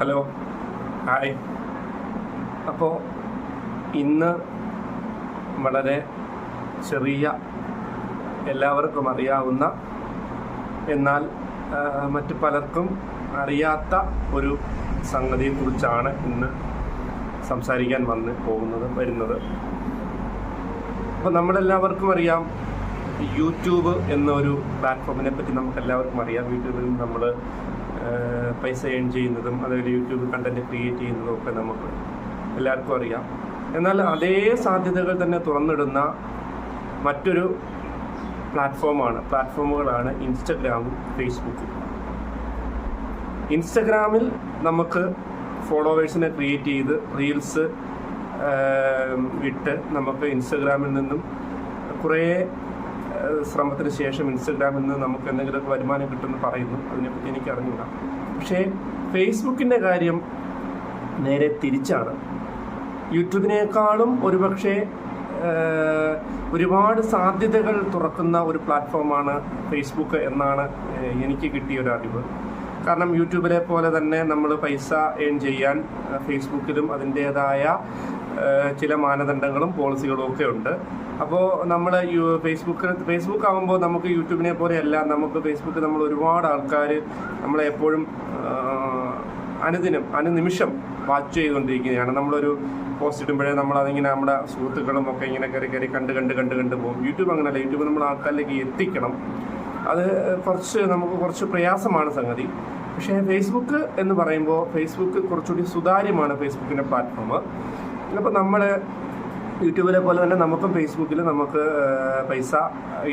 Hello. Hi. അപ്പോൾ ഇന്ന് വളരെ ചെറിയ എല്ലാവർക്കും അറിയാവുന്ന എന്നാൽ മറ്റു പലർക്കും അറിയാത്ത ഒരു സംഗതിയെക്കുറിച്ചാണ് ഇന്ന് സംസാരിക്കാൻ വന്ന് പോകുന്നത് വരുന്നത്. അപ്പോൾ നമ്മളെല്ലാവർക്കും അറിയാം യൂട്യൂബ് എന്നൊരു പ്ലാറ്റ്ഫോമിനെ പറ്റി നമുക്കെല്ലാവർക്കും അറിയാം. യൂട്യൂബിൽ നമ്മൾ പൈസ ഏൺ ചെയ്യുന്നതും അതുപോലെ യൂട്യൂബ് കണ്ടന്റ് ക്രിയേറ്റ് ചെയ്യുന്നതും ഒക്കെ നമുക്ക് എല്ലാവർക്കും അറിയാം. എന്നാൽ അതേ സാധ്യതകൾ തന്നെ തുറന്നിടുന്ന മറ്റൊരു പ്ലാറ്റ്ഫോമാണ് പ്ലാറ്റ്ഫോമുകളാണ് ഇൻസ്റ്റഗ്രാമും ഫേസ്ബുക്കും ഇൻസ്റ്റഗ്രാമിൽ നമുക്ക് ഫോളോവേഴ്സിനെ ക്രിയേറ്റ് ചെയ്ത് റീൽസ് ഇട്ട് നമുക്ക് ഇൻസ്റ്റഗ്രാമിൽ നിന്നും കുറേ ശ്രമത്തിന് ശേഷം ഇൻസ്റ്റഗ്രാമിൽ നിന്ന് നമുക്ക് എന്തെങ്കിലുമൊക്കെ വരുമാനം കിട്ടുമെന്ന് പറയുന്നു. അതിനെപ്പറ്റി എനിക്ക് അറിഞ്ഞില്ല പക്ഷേ ഫേസ്ബുക്കിന്റെ കാര്യം നേരെ തിരിച്ചാണ്. യൂട്യൂബിനേക്കാളും ഒരുപക്ഷെ ഒരുപാട് സാധ്യതകൾ തുറക്കുന്ന ഒരു പ്ലാറ്റ്ഫോമാണ് ഫേസ്ബുക്ക് എന്നാണ് എനിക്ക് കിട്ടിയ ഒരു അറിവ്. കാരണം യൂട്യൂബിലെ പോലെ തന്നെ നമ്മൾ പൈസ ഏൺ ചെയ്യാൻ ഫേസ്ബുക്കിലും അതിന്റേതായ ചില മാനദണ്ഡങ്ങളും പോളിസികളും ഒക്കെ ഉണ്ട്. അപ്പോൾ നമ്മൾ ഫേസ്ബുക്ക് ഫേസ്ബുക്ക് ആകുമ്പോൾ നമുക്ക് യൂട്യൂബിനെ പോലെയല്ല നമുക്ക് ഫേസ്ബുക്ക് നമ്മൾ ഒരുപാട് ആൾക്കാർ നമ്മളെ എപ്പോഴും ആഹ്, അനുദിനം അനുനിമിഷം വാച്ച് ചെയ്തുകൊണ്ടിരിക്കുകയാണ്. നമ്മളൊരു പോസ്റ്റ് ഇടുമ്പോഴേ നമ്മൾ അതിങ്ങനെ നമ്മുടെ സുഹൃത്തുക്കളും ഒക്കെ ഇങ്ങനെ കയറി കയറി കണ്ട് കണ്ട് കണ്ട് കണ്ട് പോകും. യൂട്യൂബ് അങ്ങനെയല്ല യൂട്യൂബ് നമ്മൾ ആൾക്കാരിലേക്ക് എത്തിക്കണം. അത് കുറച്ച് നമുക്ക് കുറച്ച് പ്രയാസമാണ് സംഗതി. പക്ഷേ ഫേസ്ബുക്ക് എന്ന് പറയുമ്പോൾ ഫേസ്ബുക്ക് കുറച്ചുകൂടി സുതാര്യമാണ് ഫേസ്ബുക്കിന്റെ പ്ലാറ്റ്ഫോം അപ്പോൾ നമ്മൾ യൂട്യൂബിലെ പോലെ തന്നെ നമുക്കും ഫേസ്ബുക്കിൽ നമുക്ക് പൈസ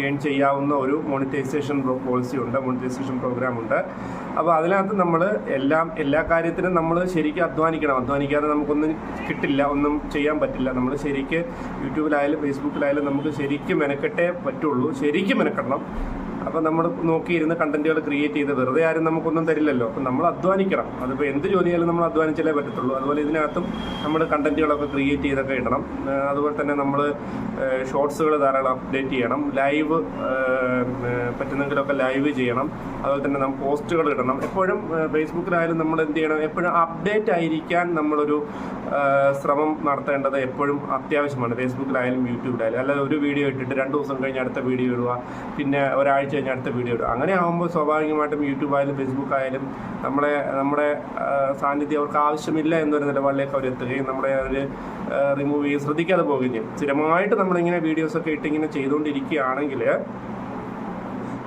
ഏൺ ചെയ്യാവുന്ന ഒരു മോണിറ്റൈസേഷൻ പോളിസി ഉണ്ട് മോണിറ്റൈസേഷൻ പ്രോഗ്രാം ഉണ്ട്. അപ്പോൾ അതിനകത്ത് നമ്മൾ എല്ലാം എല്ലാ കാര്യത്തിനും നമ്മൾ ശരിക്കും അധ്വാനിക്കണം. അധ്വാനിക്കാതെ നമുക്കൊന്നും കിട്ടില്ല ഒന്നും ചെയ്യാൻ പറ്റില്ല. നമ്മൾ ശരിക്ക് യൂട്യൂബിലായാലും ഫേസ്ബുക്കിലായാലും നമുക്ക് ശരിക്കും മെനക്കെട്ടേ പറ്റുള്ളൂ. ശരിക്കും മെനക്കെടണം. അപ്പോൾ നമ്മൾ നോക്കിയിരുന്ന് കണ്ടന്റുകൾ ക്രിയേറ്റ് ചെയ്ത് വെറുതെ ആരും നമുക്കൊന്നും തരില്ലല്ലോ. അപ്പം നമ്മൾ അധ്വാനിക്കണം. അതിപ്പോൾ എന്ത് ജോലിയായാലും നമ്മൾ അധ്വാനിച്ചാലേ പറ്റത്തുള്ളൂ. അതുപോലെ ഇതിനകത്തും നമ്മൾ കണ്ടന്റുകളൊക്കെ ക്രിയേറ്റ് ചെയ്തൊക്കെ ഇടണം. അതുപോലെ തന്നെ നമ്മൾ ഷോർട്സുകൾ ധാരാളം അപ്ഡേറ്റ് ചെയ്യണം. ലൈവ് പറ്റുന്നെങ്കിലൊക്കെ ലൈവ് ചെയ്യണം. അതുപോലെ തന്നെ നമ്മൾ പോസ്റ്റുകൾ ഇടണം. എപ്പോഴും ഫേസ്ബുക്കിലായാലും നമ്മൾ എന്ത് ചെയ്യണം? എപ്പോഴും അപ്ഡേറ്റ് ആയിരിക്കാൻ നമ്മളൊരു ശ്രമം നടത്തേണ്ടത് എപ്പോഴും അത്യാവശ്യമാണ്. ഫേസ്ബുക്കിലായാലും യൂട്യൂബിലായാലും. അല്ലാതെ ഒരു വീഡിയോ ഇട്ടിട്ട് രണ്ട് ദിവസം കഴിഞ്ഞ് അടുത്ത വീഡിയോ ഇടുക. പിന്നെ ഒരാഴ്ച കഴിഞ്ഞ് അടുത്ത വീഡിയോ ഇടും. അങ്ങനെ ആകുമ്പോൾ സ്വാഭാവികമായിട്ടും യൂട്യൂബ് ആയാലും ഫേസ്ബുക്ക് ആയാലും നമ്മളെ നമ്മുടെ സാന്നിധ്യം അവർക്ക് ആവശ്യമില്ല എന്നൊരു നിലപാടിലേക്ക് അവർ എത്തുകയും നമ്മളെ അവർ റിമൂവ് ചെയ്യുകയും ശ്രദ്ധിക്കാതെ പോവുകയും ചെയ്യും. സ്ഥിരമായിട്ട് നമ്മളിങ്ങനെ വീഡിയോസൊക്കെ ഇട്ടിങ്ങനെ ചെയ്തുകൊണ്ടിരിക്കുകയാണെങ്കിൽ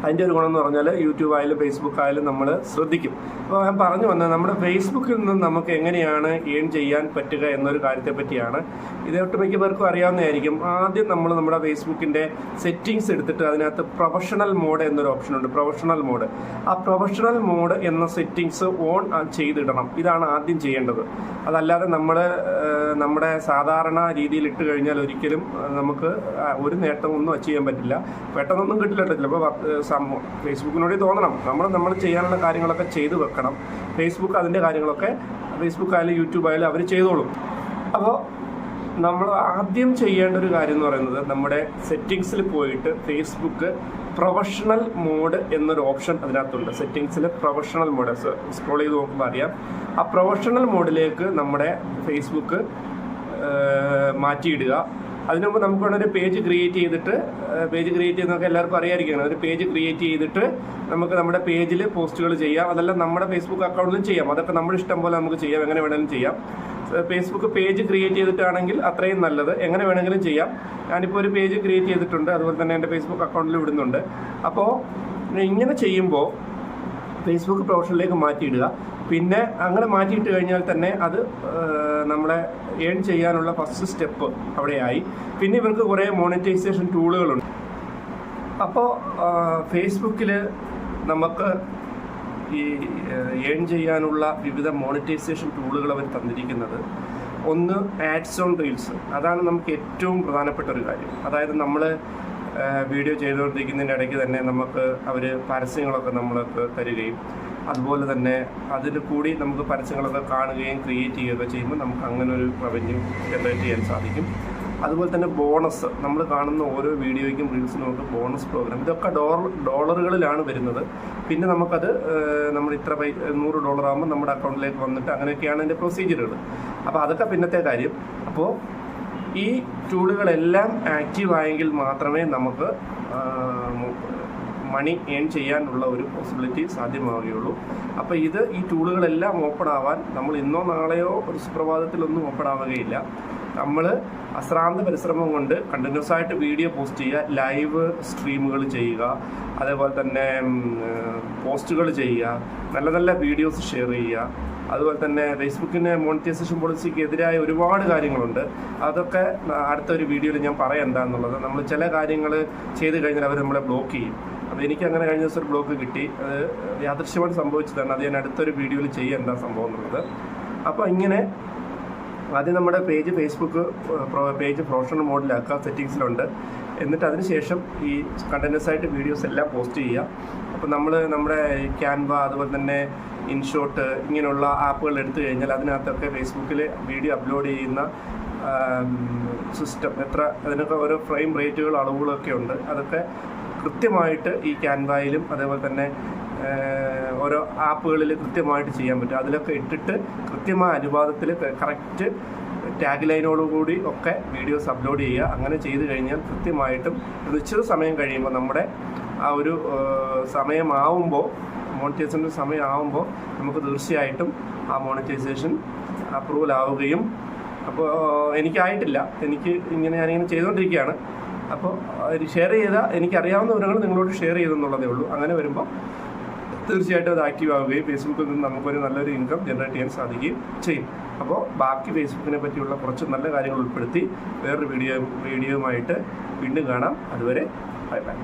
അതിന്റെ ഒരു ഗുണം എന്ന് പറഞ്ഞാൽ യൂട്യൂബ് ആയാലും ഫേസ്ബുക്ക് ആയാലും നമ്മൾ ശ്രദ്ധിക്കും. അപ്പോൾ ഞാൻ പറഞ്ഞു വന്നത് നമ്മുടെ ഫേസ്ബുക്കിൽ നിന്നും നമുക്ക് എങ്ങനെയാണ് ഏൺ ചെയ്യാൻ പറ്റുക എന്നൊരു കാര്യത്തെ പറ്റിയാണ്. ഇത് ഒട്ടുമിക്ക പേർക്കും അറിയാവുന്നതായിരിക്കും. ആദ്യം നമ്മൾ നമ്മുടെ ഫേസ്ബുക്കിന്റെ സെറ്റിങ്സ് എടുത്തിട്ട് അതിനകത്ത് പ്രൊഫഷണൽ മോഡ് എന്നൊരു ഓപ്ഷൻ ഉണ്ട്. പ്രൊഫഷണൽ മോഡ് ആ പ്രൊഫഷണൽ മോഡ് എന്ന സെറ്റിങ്സ് ഓൺ ചെയ്തിടണം. ഇതാണ് ആദ്യം ചെയ്യേണ്ടത്. അതല്ലാതെ നമ്മൾ നമ്മുടെ സാധാരണ രീതിയിൽ ഇട്ട് കഴിഞ്ഞാൽ ഒരിക്കലും നമുക്ക് ഒരു നേട്ടമൊന്നും അച്ചീവ് ചെയ്യാൻ പറ്റില്ല. പെട്ടെന്നൊന്നും കിട്ടില്ല കേട്ടോ. സംഭവം ഫേസ്ബുക്കിനോട് തോന്നണം. നമ്മൾ നമ്മൾ ചെയ്യാനുള്ള കാര്യങ്ങളൊക്കെ ചെയ്തു വെക്കണം. ഫേസ്ബുക്ക് അതിന്റെ കാര്യങ്ങളൊക്കെ ഫേസ്ബുക്ക് ആയാലും യൂട്യൂബ് ആയാലും അവർ ചെയ്തോളും. അപ്പോൾ നമ്മൾ ആദ്യം ചെയ്യേണ്ട ഒരു കാര്യം എന്ന് പറയുന്നത് നമ്മുടെ സെറ്റിങ്സിൽ പോയിട്ട് ഫേസ്ബുക്ക് പ്രൊഫഷണൽ മോഡ് എന്നൊരു ഓപ്ഷൻ അതിനകത്തുണ്ട്. സെറ്റിങ്സിൽ പ്രൊഫഷണൽ മോഡ് സ്ക്രോൾ ചെയ്ത് നോക്കുമ്പോൾ അറിയാം. ആ പ്രൊഫഷണൽ മോഡിലേക്ക് നമ്മുടെ ഫേസ്ബുക്ക് മാറ്റിയിടുക. അതിനു മുമ്പ് നമുക്ക് വേണം ഒരു പേജ് ക്രിയേറ്റ് ചെയ്തിട്ട് പേജ് ക്രിയേറ്റ് ചെയ്യുന്നതൊക്കെ എല്ലാവർക്കും അറിയാതിരിക്കണം ഒരു പേജ് ക്രിയേറ്റ് ചെയ്തിട്ട് നമുക്ക് നമ്മുടെ പേജിൽ പോസ്റ്റുകൾ ചെയ്യാം. അതെല്ലാം നമ്മുടെ ഫേസ്ബുക്ക് അക്കൗണ്ടിലും ചെയ്യാം. അതൊക്കെ നമ്മുടെ ഇഷ്ടം പോലെ നമുക്ക് ചെയ്യാം. എങ്ങനെ വേണമെങ്കിലും ചെയ്യാം. ഫേസ്ബുക്ക് പേജ് ക്രിയേറ്റ് ചെയ്തിട്ടാണെങ്കിൽ അത്രയും നല്ലത്. എങ്ങനെ വേണമെങ്കിലും ചെയ്യാം. ഞാനിപ്പോൾ ഒരു പേജ് ക്രിയേറ്റ് ചെയ്തിട്ടുണ്ട്. അതുപോലെ തന്നെ എന്റെ ഫേസ്ബുക്ക് അക്കൗണ്ടിൽ വിടുന്നുണ്ട് അപ്പോൾ ഇങ്ങനെ ചെയ്യുമ്പോൾ ഫേസ്ബുക്ക് പ്രൊഫഷനിലേക്ക് മാറ്റിയിടുക. പിന്നെ അങ്ങനെ മാറ്റിയിട്ട് കഴിഞ്ഞാൽ തന്നെ അത് നമ്മളെ ഏൺ ചെയ്യാനുള്ള ഫസ്റ്റ് സ്റ്റെപ്പ് അവിടെയായി. പിന്നെ ഇവർക്ക് കുറേ മോണിറ്റൈസേഷൻ ടൂളുകളുണ്ട് അപ്പോൾ ഫേസ്ബുക്കിൽ നമുക്ക് ഈ ഏൺ ചെയ്യാനുള്ള വിവിധ മോണിറ്റൈസേഷൻ ടൂളുകൾ അവർ തന്നിരിക്കുന്നത്. ഒന്ന് ആഡ്സ് ഓൺ റീൽസ് അതാണ് നമുക്ക് ഏറ്റവും പ്രധാനപ്പെട്ട ഒരു കാര്യം. അതായത് നമ്മൾ വീഡിയോ ചെയ്തുകൊണ്ടിരിക്കുന്നതിന്റെ ഇടയ്ക്ക് തന്നെ നമുക്ക് അവർ പരസ്യങ്ങളൊക്കെ നമ്മൾക്ക് തരികയും അതുപോലെ തന്നെ അതിൽ കൂടി നമുക്ക് പരസ്യങ്ങളൊക്കെ കാണുകയും ക്രിയേറ്റ് ചെയ്യുകയൊക്കെ ചെയ്യുമ്പോൾ നമുക്ക് അങ്ങനെ ഒരു റവന്യൂ ജനറേറ്റ് ചെയ്യാൻ സാധിക്കും. അതുപോലെ തന്നെ ബോണസ് നമ്മൾ കാണുന്ന ഓരോ വീഡിയോയ്ക്കും റീൽസിനും ഒക്കെ ബോണസ് പ്രോഗ്രാം ഇതൊക്കെ ഡോളർ ഡോളറുകളിലാണ് വരുന്നത്. പിന്നെ നമുക്കത് നമ്മൾ ഇത്ര പൈ നൂറ് ഡോളർ ആകുമ്പോൾ നമ്മുടെ അക്കൗണ്ടിലേക്ക് വന്നിട്ട് അങ്ങനെയൊക്കെയാണ് അതിന്റെ പ്രൊസീജിയറുകൾ അപ്പോൾ അതൊക്കെ പിന്നത്തെ കാര്യം. അപ്പോൾ ഈ ടൂളുകളെല്ലാം ആക്റ്റീവ് ആയെങ്കിൽ മാത്രമേ നമുക്ക് മണി ഏൺ ചെയ്യാനുള്ള ഒരു പോസിബിലിറ്റി സാധ്യമാവുകയുള്ളൂ. അപ്പോൾ ഇത് ഈ ടൂളുകളെല്ലാം ഓപ്പൺ ആവാൻ നമ്മൾ ഇന്നോ നാളെയോ ഒരു സുപ്രഭാതത്തിലൊന്നും ഓപ്പൺ ആവുകയില്ല. നമ്മൾ അശ്രാന്ത പരിശ്രമം കൊണ്ട് കണ്ടിന്യൂസ് ആയിട്ട് വീഡിയോ പോസ്റ്റ് ചെയ്യുക ലൈവ് സ്ട്രീമുകൾ ചെയ്യുക അതേപോലെ തന്നെ പോസ്റ്റുകൾ ചെയ്യുക നല്ല നല്ല വീഡിയോസ് ഷെയർ ചെയ്യുക അതുപോലെ തന്നെ ഫേസ്ബുക്കിന്റെ മോണിറ്റൈസേഷൻ പോളിസിക്ക് എതിരായ ഒരുപാട് കാര്യങ്ങളുണ്ട്. അതൊക്കെ അടുത്ത ഒരു വീഡിയോയിൽ ഞാൻ പറയാം എന്താണെന്നുള്ളത് നമ്മൾ ചില കാര്യങ്ങൾ ചെയ്ത് കഴിഞ്ഞാൽ അവർ നമ്മളെ ബ്ലോക്ക് ചെയ്യും. അപ്പോൾ എനിക്ക് അങ്ങനെ കഴിഞ്ഞ ദിവസം ഒരു ബ്ലോക്ക് കിട്ടി. അത് യാദൃശ്യമായിട്ട് സംഭവിച്ചതാണ്. അത് ഞാൻ അടുത്തൊരു വീഡിയോയിൽ ചെയ്യുക എന്താ സംഭവം എന്നുള്ളത്. അപ്പോൾ ഇങ്ങനെ ആദ്യം നമ്മുടെ പേജ് ഫേസ്ബുക്ക് പേജ് പ്രൊഫഷണൽ മോഡിലാക്കുക സെറ്റിങ്സിലുണ്ട് എന്നിട്ട് അതിനുശേഷം ഈ കണ്ടിന്യൂസ് ആയിട്ട് വീഡിയോസ് എല്ലാം പോസ്റ്റ് ചെയ്യുക. അപ്പോൾ നമ്മൾ നമ്മുടെ ക്യാൻവ അതുപോലെ തന്നെ ഇൻഷോട്ട് ഇങ്ങനെയുള്ള ആപ്പുകൾ എടുത്തു കഴിഞ്ഞാൽ അതിനകത്തൊക്കെ ഫേസ്ബുക്കിൽ വീഡിയോ അപ്ലോഡ് ചെയ്യുന്ന സിസ്റ്റം എത്ര അതിനൊക്കെ ഓരോ ഫ്രെയിം റേറ്റുകൾ അളവുകളൊക്കെ ഉണ്ട്. അതൊക്കെ കൃത്യമായിട്ട് ഈ ക്യാൻവയിലും അതേപോലെ തന്നെ ഓരോ ആപ്പുകളിൽ കൃത്യമായിട്ട് ചെയ്യാൻ പറ്റും. അതിലൊക്കെ ഇട്ടിട്ട് കൃത്യമായ അനുപാതത്തിൽ കറക്റ്റ് ടാഗ് ലൈനോടുകൂടി ഒക്കെ വീഡിയോസ് അപ്ലോഡ് ചെയ്യുക. അങ്ങനെ ചെയ്തു കഴിഞ്ഞാൽ കൃത്യമായിട്ടും ഒരു നിശ്ചിത സമയം കഴിയുമ്പോൾ നമ്മുടെ ആ ഒരു സമയമാവുമ്പോൾ മോണിറ്റൈസേഷന്റെ സമയമാവുമ്പോൾ നമുക്ക് തീർച്ചയായിട്ടും ആ മോണിറ്റൈസേഷൻ അപ്രൂവൽ ആവുകയും അപ്പോൾ എനിക്കായിട്ടില്ല. എനിക്ക് ഇങ്ങനെ ഞാനിങ്ങനെ ചെയ്തുകൊണ്ടിരിക്കുകയാണ്. അപ്പോൾ ഷെയർ ചെയ്ത എനിക്കറിയാവുന്ന വിവരങ്ങൾ നിങ്ങളോട് ഷെയർ ചെയ്തെന്നുള്ളതേ ഉള്ളൂ. അങ്ങനെ വരുമ്പോൾ തീർച്ചയായിട്ടും അത് ആക്റ്റീവ് ആവുകയും ഫേസ്ബുക്കിൽ നിന്ന് നമുക്കൊരു നല്ലൊരു ഇൻകം ജനറേറ്റ് ചെയ്യാൻ സാധിക്കുകയും ചെയ്യും. അപ്പോൾ ബാക്കി ഫേസ്ബുക്കിനെ പറ്റിയുള്ള കുറച്ച് നല്ല കാര്യങ്ങൾ ഉൾപ്പെടുത്തി വേറൊരു വീഡിയോ വീഡിയോയുമായിട്ട് വീണ്ടും കാണാം. അതുവരെ ബൈ ബൈ